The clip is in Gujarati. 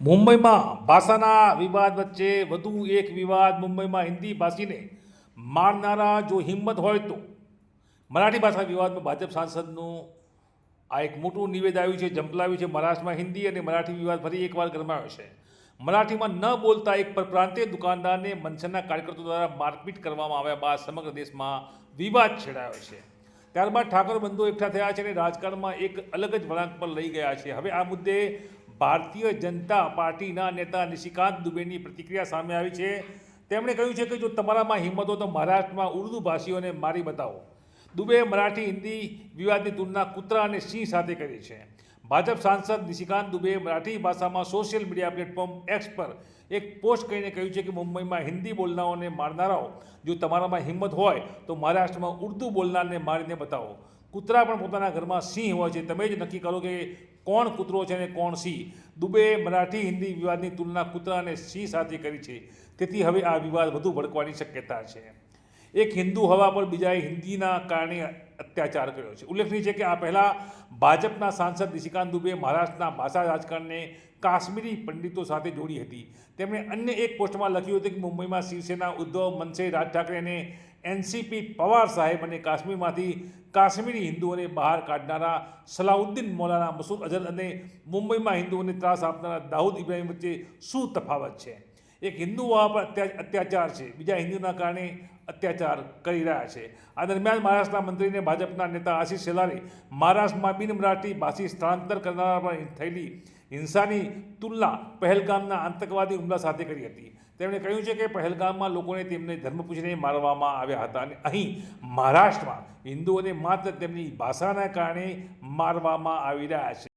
મુંબઈમાં ભાષાના વિવાદ વચ્ચે વધુ એક વિવાદ મુંબઈમાં હિન્દી ભાષીને મારનારા જો હિંમત હોય તો. મરાઠી ભાષા વિવાદમાં ભાજપ સાંસદનું આ એક મોટું નિવેદ આવ્યું છે જંપલાવ્યું છે, મહારાષ્ટ્રમાં હિન્દી અને મરાઠી વિવાદ ફરી એકવાર ગરમાયો છે. મરાઠીમાં ન બોલતા એક પરપ્રાંતીય દુકાનદારને મનસરના કાર્યકર્તાઓ દ્વારા મારપીટ કરવામાં આવ્યા બાદ સમગ્ર દેશમાં વિવાદ છેડાયો છે. ત્યારબાદ ઠાકોર બંધુ એકઠા થયા છે અને રાજકારણમાં એક અલગ જ વળાંક પર લઈ ગયા છે. હવે આ મુદ્દે ભારતીય જનતા પાર્ટીના નેતા નિશિકાંત દુબેની પ્રતિક્રિયા સામે આવી છે. તેમણે કહ્યું છે કે જો તમારામાં હિંમત હોય તો મહારાષ્ટ્રમાં ઉર્દુ ભાષીઓને મારી બતાવો. દુબે, મરાઠી, હિન્દી વિવાદની તુલના કૂતરા અને સિંહ સાથે કરી છે. ભાજપ સાંસદ નિશિકાંત દુબે મરાઠી ભાષામાં સોશિયલ મીડિયા પ્લેટફોર્મ એક્સ પર એક પોસ્ટ કરીને કહ્યું છે કે મુંબઈમાં હિન્દી બોલનારાઓને મારનારાઓ, જો તમારામાં હિંમત હોય તો મહારાષ્ટ્રમાં ઉર્દુ બોલનારને મારીને બતાવો. કૂતરા પણ પોતાના ઘરમાં સિંહ હોય છે. તમે જ નક્કી કરો કે કોણ કૂતરો છે અને કોણ સિંહ? દુબે મરાઠી હિન્દી વિવાદની તુલના કૂતરા અને સિંહ સાથે કરી છે. તેથી હવે આ વિવાદ વધુ ભડકવાની શક્યતા છે. એક હિન્દુ હવા પર બીજાએ હિન્દીના કારણે અત્યાચાર કર્યો છે. ઉલ્લેખનીય છે કે આ પહેલાં ભાજપના સાંસદ નિશિકાંત દુબે મહારાષ્ટ્રના ભાષા રાજકારણને કાશ્મીરી પંડિતો સાથે જોડી હતી. તેમણે અન્ય એક પોસ્ટમાં લખ્યું હતું કે મુંબઈમાં શિવસેના ઉદ્ધવ મનસે રાજ ઠાકરે અને એનસીપી પવાર સાહેબ અને કાશ્મીરમાંથી કાશ્મીરી હિન્દુઓને બહાર કાઢનારા સલાઉદ્દીન મૌલાના મસૂદ અઝહર અને મુંબઈમાં હિન્દુઓને ત્રાસ આપનારા દાઉદ ઇબ્રાહિમ વચ્ચે શું તફાવત છે? એક હિન્દુ અત્યાચાર છે. બીજા હિન્દુના કારણે અત્યાચાર કરી રહ્યા છે. આ દરમિયાન મહારાષ્ટ્રના મંત્રીને ભાજપના નેતા આશીષ શેલારે મહારાષ્ટ્રમાં બિન મરાઠી ભાષી સ્થળાંતર કરનારા પર થયેલી હિંસાની તુલના પહેલગામના આતંકવાદી હુમલા સાથે કરી હતી. તેમણે કહ્યું છે કે પહેલગામમાં લોકોને તેમને ધર્મ પૂછીને મારવામાં આવ્યા હતા અને અહીં મહારાષ્ટ્રમાં હિન્દુઓને માત્ર તેમની ભાષાના કારણે મારવામાં આવી રહ્યા છે.